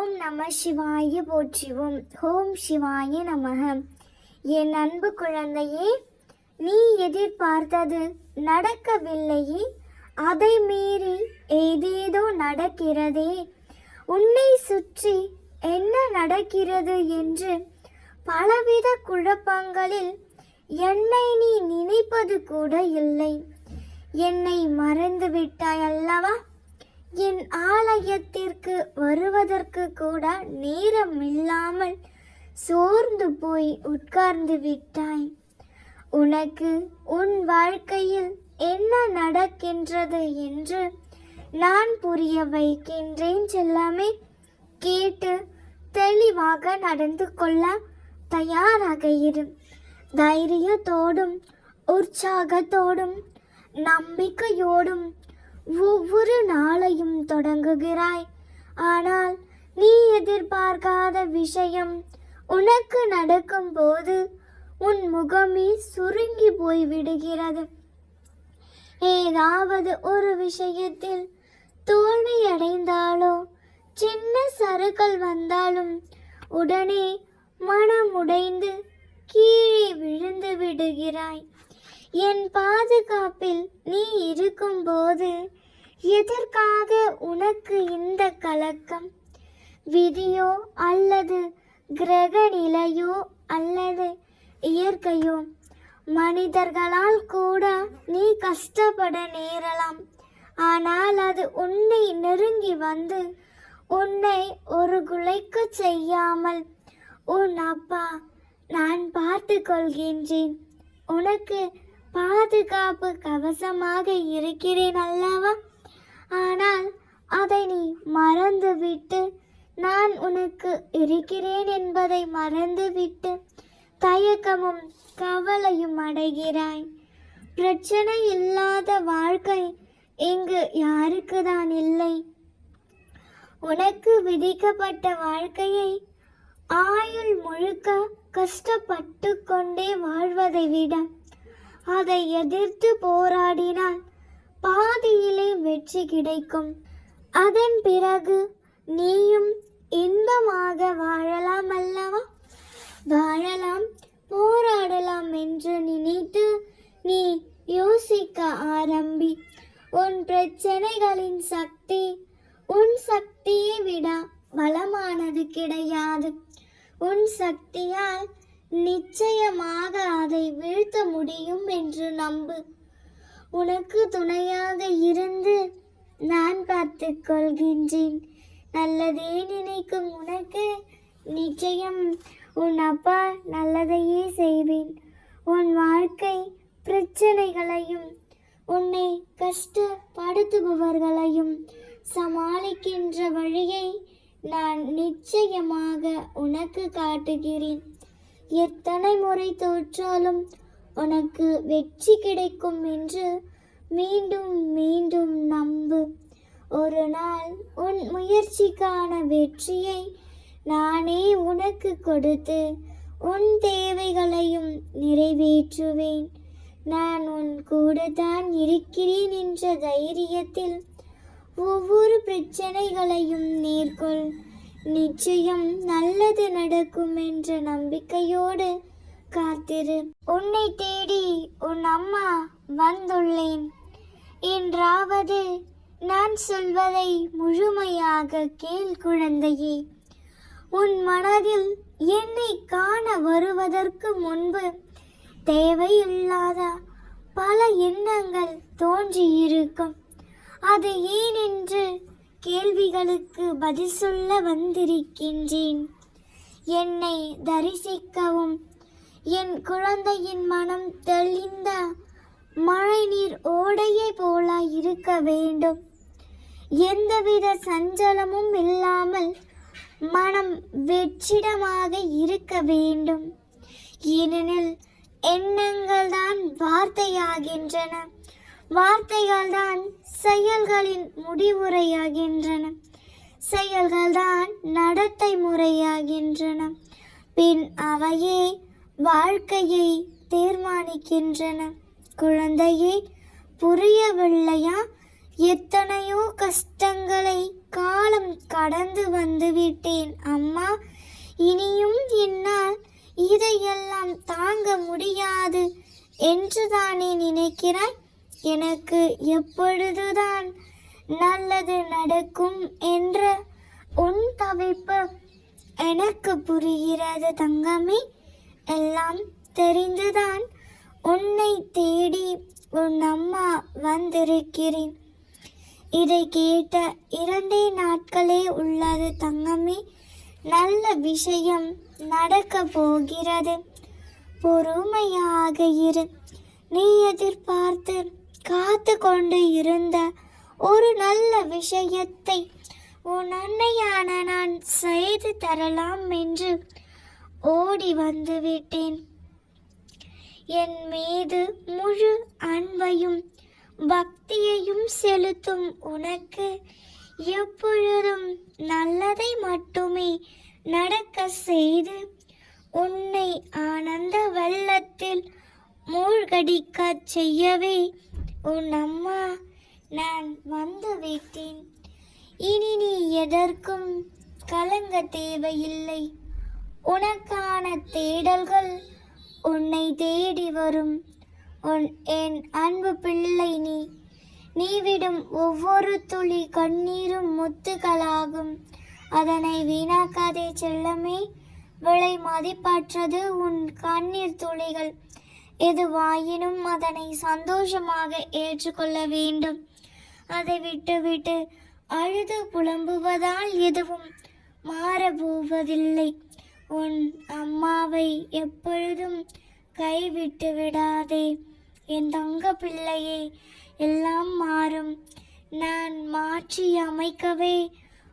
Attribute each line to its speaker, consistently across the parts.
Speaker 1: ஓம் நம சிவாய போற்றிவோம். ஓம் சிவாய நமக. என் அன்பு குழந்தையே நீ எதிர்பார்த்தது நடக்கவில்லையே அதை மீறி ஏதேதோ நடக்கிறதே. உன்னை சுற்றி என்ன நடக்கிறது என்று பலவித குழப்பங்களில் என்னை நீ நினைப்பது கூட இல்லை. என்னை மறந்து விட்டாய் அல்லவா? என் ஆலயத்திற்கு வருவதற்கு கூட நேரம் இல்லாமல் சோர்ந்து போய் உட்கார்ந்து விட்டாய். உனக்கு உன் வாழ்க்கையில் என்ன நடக்கின்றது என்று நான் புரிய வைக்கின்றேன் செல்லாமே. கேட்டு தெளிவாக நடந்து கொள்ள தயாராக இரு. தைரியத்தோடும் உற்சாகத்தோடும் நம்பிக்கையோடும் ஒவ்வொரு நாளையும் தொடங்குகிறாய். ஆனால் நீ எதிர்பார்க்காத விஷயம் உனக்கு நடக்கும்போது உன் முகமே சுருங்கி போய் விடுகிறது ஏதாவது ஒரு விஷயத்தில் தோல்வி அடைந்தாலோ சின்ன சறுக்கல் வந்தாலும் உடனே மனம் உடைந்து கீழே விழுந்து விடுகிறாய். என் பாதுகாப்பில் நீ இருக்கும்போது எதற்காக உனக்கு இந்த கலக்கம்? விதியோ அல்லது கிரக நிலையோ அல்லது இயற்கையோ? மனிதர்களால் கூட நீ கஷ்டப்பட நேரலாம். ஆனால் அது உன்னை நெருங்கி வந்து உன்னை ஒரு குலைக்கு செய்யாமல் உன் அப்பா நான் பார்த்து கொள்கின்றேன் உனக்கு பாதுகாப்பு கவசமாக இருக்கிறேன் அல்லவா? ஆனால் அதை நீ மறந்துவிட்டு நான் உனக்கு இருக்கிறேன் என்பதை மறந்துவிட்டு தயக்கமும் கவலையும் அடைகிறாய். பிரச்சனை இல்லாத வாழ்க்கை இங்கு யாருக்கு தான் இல்லை. உனக்கு விதிக்கப்பட்ட வாழ்க்கையை ஆயுள் முழுக்க கஷ்டப்பட்டு கொண்டே வாழ்வதை விட அதை எதிர்த்து போராடினால் பாதியிலே வெற்றி கிடைக்கும். அதன் பிறகு நீயும் இன்பமாக வாழலாம் போராடலாம் என்று நினைத்து நீ யோசிக்க ஆரம்பி உன் பிரச்சனைகளின் சக்தி உன் சக்தியை விட பலமானது கிடையாது உன் சக்தியால் நிச்சயமாக அதை வீழ்த்த முடியும் என்று நம்பு உனக்கு துணையாக இருந்து நான் பார்த்து கொள்கின்றேன். நல்லதே நினைக்கும் உனக்கு. நிச்சயம் உன் அப்பா நல்லதையே செய்வேன். உன் வாழ்க்கை பிரச்சனைகளையும் உன்னை கஷ்டப்படுத்துபவர்களையும் சமாளிக்கின்ற வழியை நான் நிச்சயமாக உனக்கு காட்டுகிறேன். எத்தனை முறை தோற்றாலும் உனக்கு வெற்றி கிடைக்கும் என்று மீண்டும் மீண்டும் நம்பு. ஒரு நாள் உன் முயற்சிக்கான வெற்றியை நானே உனக்கு கொடுத்து உன் தேவைகளையும் நிறைவேற்றுவேன். நான் உன் கூட தான் இருக்கிறேன் என்ற தைரியத்தில் ஒவ்வொரு பிரச்சனைகளையும் நேர்கொள். நிச்சயம் நல்லது நடக்கும் என்ற நம்பிக்கையோடு காத்திரு. உன்னை தேடி உன் அம்மா வந்துள்ளேன். என்றாவது நான் சொல்வதை முழுமையாக கேள் குழந்தையே. உன் மனதில் என்னை காண வருவதற்கு முன்பு தேவையில்லாத பல எண்ணங்கள் தோன்றியிருக்கும் அது ஏனென்று கேள்விகளுக்கு பதில் சொல்ல வந்திருக்கின்றேன். என்னை தரிசிக்கவும் என் குழந்தையின் மனம் தெளிந்த மழைநீர் ஓடையை போல இருக்க வேண்டும். எந்தவித சஞ்சலமும் இல்லாமல் மனம் வெற்றிடமாக இருக்க வேண்டும். ஏனெனில் எண்ணங்கள் தான் வார்த்தையாகின்றன. வார்த்தைகள் தான் செயல்களின் முடிவுரையாகின்றன. செயல்கள் தான் நடத்தை முறையாகின்றன. பின் அவையே வாழ்க்கையை தீர்மானிக்கின்றன. குழந்தையே புரியவில்லையா? எத்தனையோ கஷ்டங்களை காலம் கடந்து வந்துவிட்டேன் அம்மா. இனியும் என்னால் இதையெல்லாம் தாங்க முடியாது என்றுதானே நினைக்கிறாய்? எனக்கு எப்பொழுதுதான் நல்லது நடக்கும் என்ற உன் தவிப்பு எனக்கு புரிகிறது தங்கமே. எல்லாம் தெரிந்துதான் உன்னை தேடி உன் அம்மா வந்திருக்கிறேன். இதை கேட்ட இரண்டே நாட்களே உள்ளது தங்கமே நல்ல விஷயம் நடக்க போகிறது. பொறுமையாக இரு. நீ எதிர்பார்த்து காத்து கொண்டு இருந்த ஒரு நல்ல விஷயத்தை உன் அன்னையான நான் செய்து தரலாம் என்று ஓடி வந்துவிட்டேன் என் மீது முழு அன்பையும் பக்தியையும் செலுத்தும் உனக்கு எப்பொழுதும் நல்லதை மட்டுமே நடக்க செய்து உன்னை ஆனந்த வெள்ளத்தில் மூழ்கடிக்கச் செய்யவே உன் அம்மா நான் வந்து விட்டேன். இனி நீ எதற்கும் கலங்க தேவையில்லை. உனக்கான தேடல்கள் உன்னை தேடி வரும். உன் என் அன்பு பிள்ளை நீ. நீ விடும் ஒவ்வொரு துளி கண்ணீரும் முத்துகளாகும். அதனை வீணாக்காதே செல்லமே. விலை மதிப்பற்றது உன் கண்ணீர் துளிகள். எதுவாயினும் அதனை சந்தோஷமாக ஏற்றுக்கொள்ள வேண்டும். அதை விட்டுவிட்டு அழுது புலம்புவதால் எதுவும் மாறப்போவதில்லை உன் அம்மாவை எப்பொழுதும் கைவிட்டு விடாதே. என் தங்க பிள்ளையே எல்லாம் மாறும். நான் மாற்றி அமைக்கவே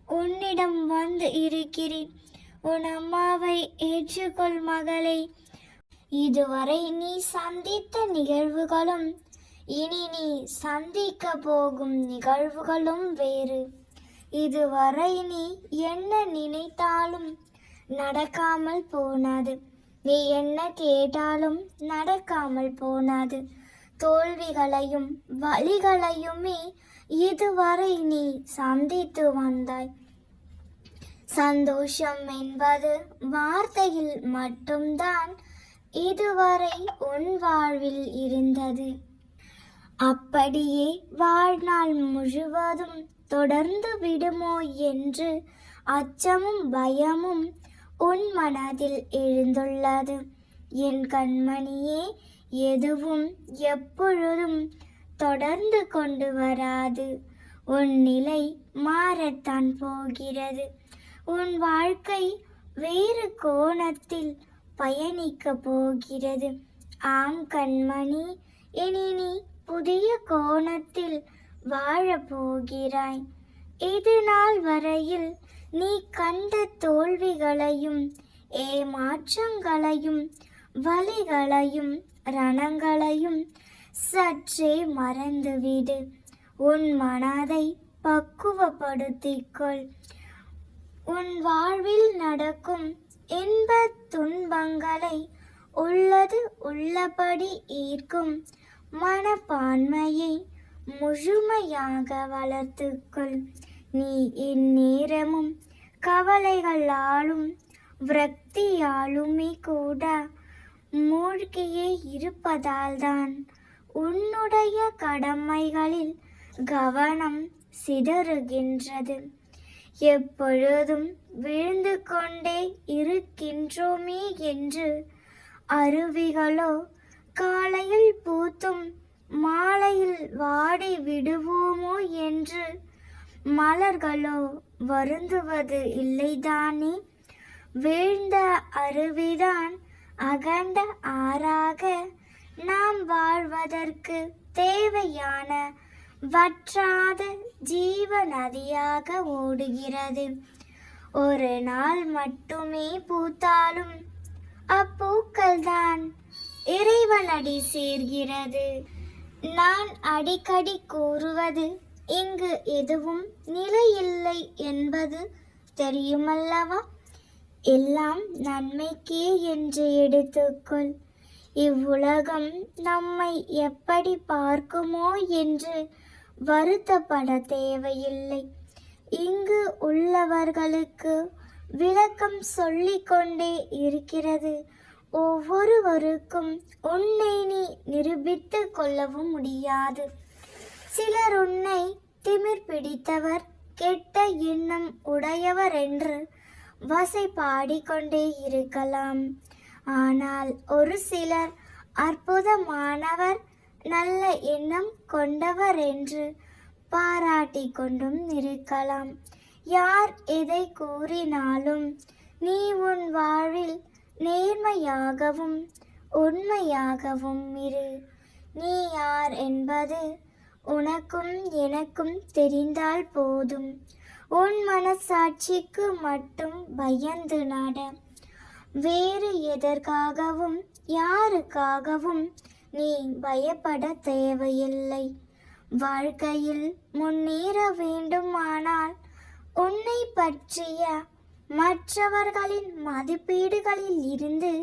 Speaker 1: உன்னிடம் வந்து இருக்கிறேன். உன் அம்மாவை ஏற்றுக்கொள் மகளே. இதுவரை நீ சந்தித்த நிகழ்வுகளும் இனி நீ சந்திக்க போகும் நிகழ்வுகளும் வேறு. இதுவரை நீ என்ன நினைத்தாலும் நடக்காமல் போனாது. நீ என்ன கேட்டாலும் நடக்காமல் போனாது. தோல்விகளையும் வழிகளையுமே இதுவரை நீ சந்தித்து வந்தாய். சந்தோஷம் என்பது வார்த்தையில் மட்டும்தான் இதுவரை உன் வாழ்வில் இருந்தது. அப்படியே வாழ்நாள் முழுவதும் தொடர்ந்து விடுமோ என்று அச்சமும் பயமும் உன் மனதில் எழுந்துள்ளது. என் கண்மணியே எதுவும் எப்பொழுதும் தொடர்ந்து கொண்டு வராது. உன் நிலை மாறத்தான் போகிறது. உன் வாழ்க்கை வேறு கோணத்தில் பயணிக்க போகிறது. ஆம் கண்மணி இனி நீ புதிய கோணத்தில் வாழப் போகிறாய். இது நாள் வரையில் நீ கண்ட தோல்விகளையும் ஏமாற்றங்களையும் வழிகளையும் ரணங்களையும் சற்றே மறந்துவிடு. உன் மனதை பக்குவப்படுத்திக்கொள். உன் வாழ்வில் நடக்கும் இன்ப துன்பங்களை உள்ளது உள்ளபடி ஈர்க்கும் மனப்பான்மையை முழுமையாக வளர்த்துக்கொள். நீ இந்நேரமும் கவலைகளாலும் விரக்தியாலுமே கூட மூழ்கியே இருப்பதால்தான் உன்னுடைய கடமைகளில் கவனம் சிதறுகின்றது. எப்பொழுதும் விழுந்து கொண்டே இருக்கின்றோமே என்று அருவிகளோ காலையில் பூத்தும் மாலையில் வாடி விடுவோமோ என்று மலர்களோ வருந்துவது இல்லைதானே? வீழ்ந்த அருவிதான் அகண்ட ஆறாக. நாம் வாழ்வதற்கு தேவையான வற்றாத ஜீவ நதியாக ஓடுகிறது. ஒரு நாள் மட்டுமே பூத்தாலும் அப்பூக்கள்தான் இறைவனடி சேர்கிறது. நான் அடிக்கடி கூறுவது இங்கு எதுவும் நிலையில்லை என்பது தெரியுமல்லவா? எல்லாம் நன்மைக்கே என்று எடுத்துக்கொள். இவ்வுலகம் நம்மை எப்படி பார்க்குமோ என்று வருத்தப்பட தேவையில்லை. இங்கு உள்ளவர்களுக்கு விளக்கம் சொல்லிக்கொண்டே இருக்கிறது. ஒவ்வொருவருக்கும் உன்னை நீ நிரூபித்து கொள்ளவும் முடியாது. சிலர் உன்னை திமிர் பிடித்தவர் கெட்ட எண்ணம் உடையவர் என்று வசை பாடிக்கொண்டே இருக்கலாம். ஆனால் ஒரு சிலர் அற்புதமானவர் நல்ல எண்ணம் கொண்டவர் என்று பாராட்டி கொண்டும் இருக்கலாம். யார் எதை கூறினாலும் நீ உன் வாழ்வில் நேர்மையாகவும் உண்மையாகவும் இரு. நீ யார் என்பது உனக்கும் எனக்கும் தெரிந்தால் போதும். உன் மனசாட்சிக்கு மட்டும் பயந்து நட. வேறு எதற்காகவும் யாருக்காகவும் நீ பயப்பட தேவையில்லை. வாழ்க்கையில் முன்னேற வேண்டுமானால் உன்னை பற்றிய மற்றவர்களின் மதிப்பீடுகளில் இருந்து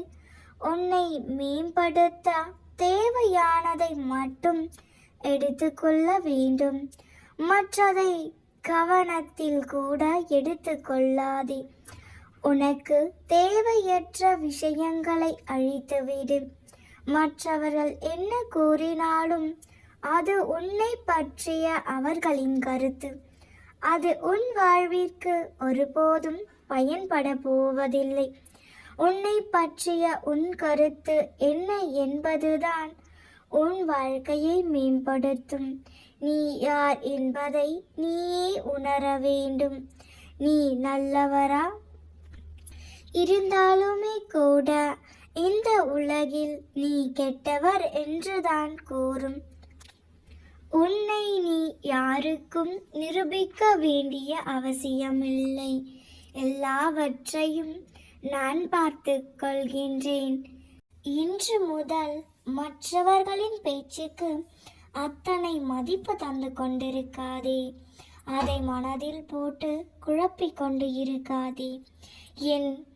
Speaker 1: உன்னை மேம்படுத்த தேவையானதை மட்டும் எடுத்துக்கொள்ள வேண்டும். மற்றதை கவனத்தில் கூட எடுத்துக்கொள்ளாதே. உனக்கு தேவையற்ற விஷயங்களை அழித்துவிடு. மற்றவர்கள் என்ன கூறினாலும் அது உன்னை பற்றிய அவர்களின் கருத்து. அது உன் வாழ்விற்கு ஒருபோதும் பயன்பட போவதில்லை. உன்னை பற்றிய உன் கருத்து என்ன என்பதுதான் உன் வாழ்க்கையை மேம்படுத்தும். நீ யார் என்பதை நீயே உணர வேண்டும். நீ நல்லவரா? இருந்தாலுமே கூட இந்த உலகில் நீ கெட்டவர் என்றுதான் கூறும். உன்னை நீ யாருக்கும் நிரூபிக்க வேண்டிய அவசியமில்லை. எல்லாவற்றையும் நான் பார்த்து கொள்கின்றேன். இன்று முதல் மற்றவர்களின் பேச்சுக்கு அத்தனை மதிப்பு தந்து கொண்டிருக்காதே. அதை மனதில் போட்டு குழப்பிக் கொண்டு இருக்காதே. என்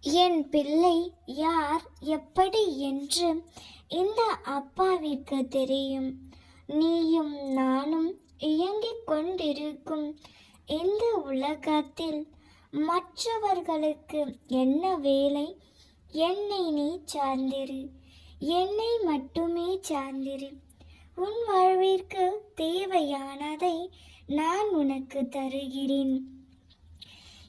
Speaker 1: என் பிள்ளை யார் எப்படி என்று இந்த அப்பாவிற்கு தெரியும். நீயும் நானும் இயங்கிக் கொண்டிருக்கும் இந்த உலகத்தில் மற்றவர்களுக்கு என்ன வேலை? என்னை நீ சார்ந்திரு. என்னை மட்டுமே சார்ந்திரு. உன் வாழ்விற்கு தேவையானதை நான் உனக்கு தருகிறேன்.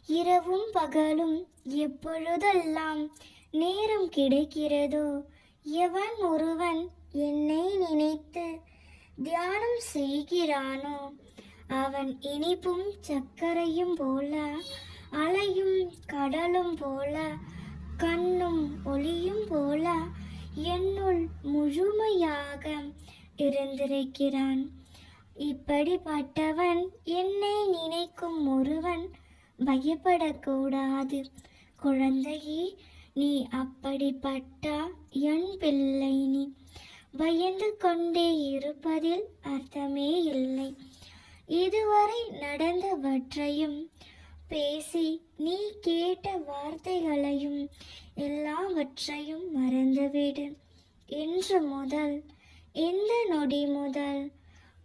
Speaker 1: இரவும் பகலும் எப்பொழுதெல்லாம் நேரம் கிடைக்கிறதோ எவன் ஒருவன் என்னை நினைத்து தியானம் செய்கிறானோ அவன் இனிப்பும் சர்க்கரையும் போல அலையும் கடலும் போல கண்ணும் ஒளியும் போல என்னுள் முழுமையாக இருந்திருக்கிறான். இப்படிப்பட்டவன் என்னை நினைக்கும் ஒருவன் பயப்படக்கூடாது. குழந்தையே நீ அப்படிப்பட்ட என் பிள்ளை நீ. பயந்து கொண்டே இருப்பதில் அர்த்தமே இல்லை. இதுவரை நடந்தவற்றையும் பேசி நீ கேட்ட வார்த்தைகளையும் எல்லாவற்றையும் மறந்துவிடு. இன்று முதல் இந்த நொடி முதல்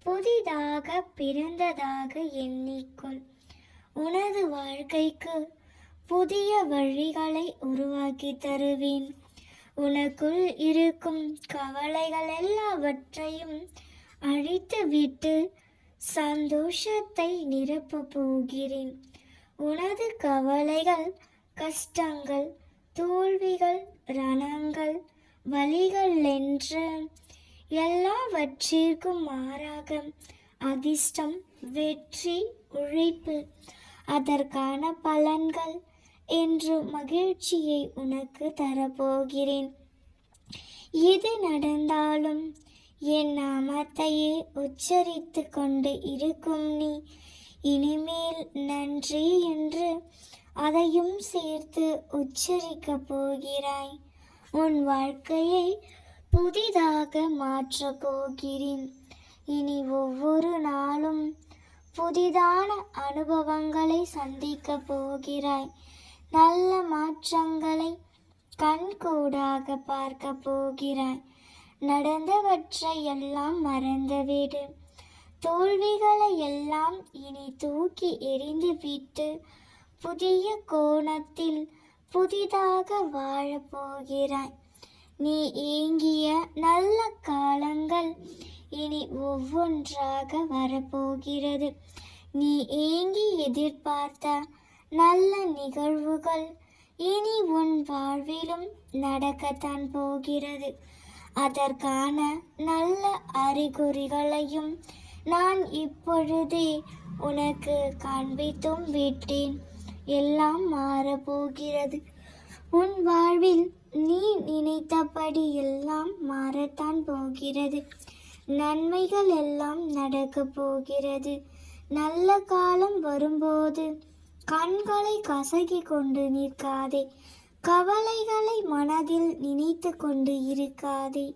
Speaker 1: புதிதாக பிறந்ததாக எண்ணிக்கொள். உனது வாழ்க்கைக்கு புதிய வழிகளை உருவாக்கி தருவேன். உனக்குள் இருக்கும் கவலைகள் எல்லாவற்றையும் அழித்துவிட்டு சந்தோஷத்தை நிரப்பப் போகிறேன். உனது கவலைகள் கஷ்டங்கள் தோல்விகள் ரணங்கள் வழிகள் என்று எல்லாவற்றிற்கும் மாறாக அதிர்ஷ்டம் வெற்றி உழைப்பு. அதற்கான பலன்கள் என்று மகிழ்ச்சியை உனக்கு தரப்போகிறேன். எது நடந்தாலும் என் நாமத்தையே உச்சரித்து கொண்டு இருக்கும் நீ. இனிமேல் நன்றி என்று அதையும் சேர்த்து உச்சரிக்கப் போகிறாய். உன் வாழ்க்கையை புதிதாக மாற்றப் போகிறேன். இனி ஒவ்வொரு நாளும் புதிதான அனுபவங்களை சந்திக்கப் போகிறாய். நல்ல மாற்றங்களை கண்கூடாக பார்க்க போகிறாய். நடந்தவற்றை எல்லாம் மறந்துவிடு. தோல்விகளை எல்லாம் இனி தூக்கி எறிந்துவிட்டு புதிய கோணத்தில் புதிதாக வாழப்போகிறாய் நீ ஏங்கிய நல்ல காலங்கள் இனி ஒவ்வொன்றாக வரப்போகிறது. நீ ஏங்கி எதிர்பார்த்த நல்ல நிகழ்வுகள் இனி உன் வாழ்விலும் நடக்கத்தான் போகிறது. அதற்கான நல்ல அறிகுறிகளையும் நான் இப்பொழுதே உனக்கு காண்பித்தும் விட்டேன். எல்லாம் மாறப்போகிறது. உன் வாழ்வில் நீ நினைத்தபடி எல்லாம் மாறத்தான் போகிறது. நன்மைகள் எல்லாம் நடக்க போகிறது. நல்ல காலம் வரும்போது கண்களை கசகி கொண்டு நிற்காதே. கவலைகளை மனதில் நினைத்து கொண்டு இருக்காதே.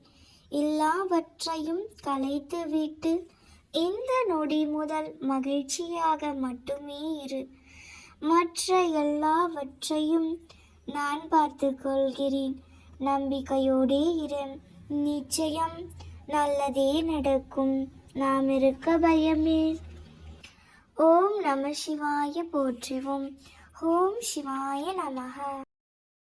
Speaker 1: எல்லாவற்றையும் கலைத்துவிட்டு இந்த நொடி முதல் மகிழ்ச்சியாக மட்டுமே இரு. மற்ற எல்லாவற்றையும் நான் பார்த்து கொள்கிறேன். நம்பிக்கையோடே இரு. நிச்சயம் நல்லதே நடக்கும். நாம் இருக்க பயமே. ஓம் நம சிவாய போற்றுவோம். ஓம் சிவாய நமக.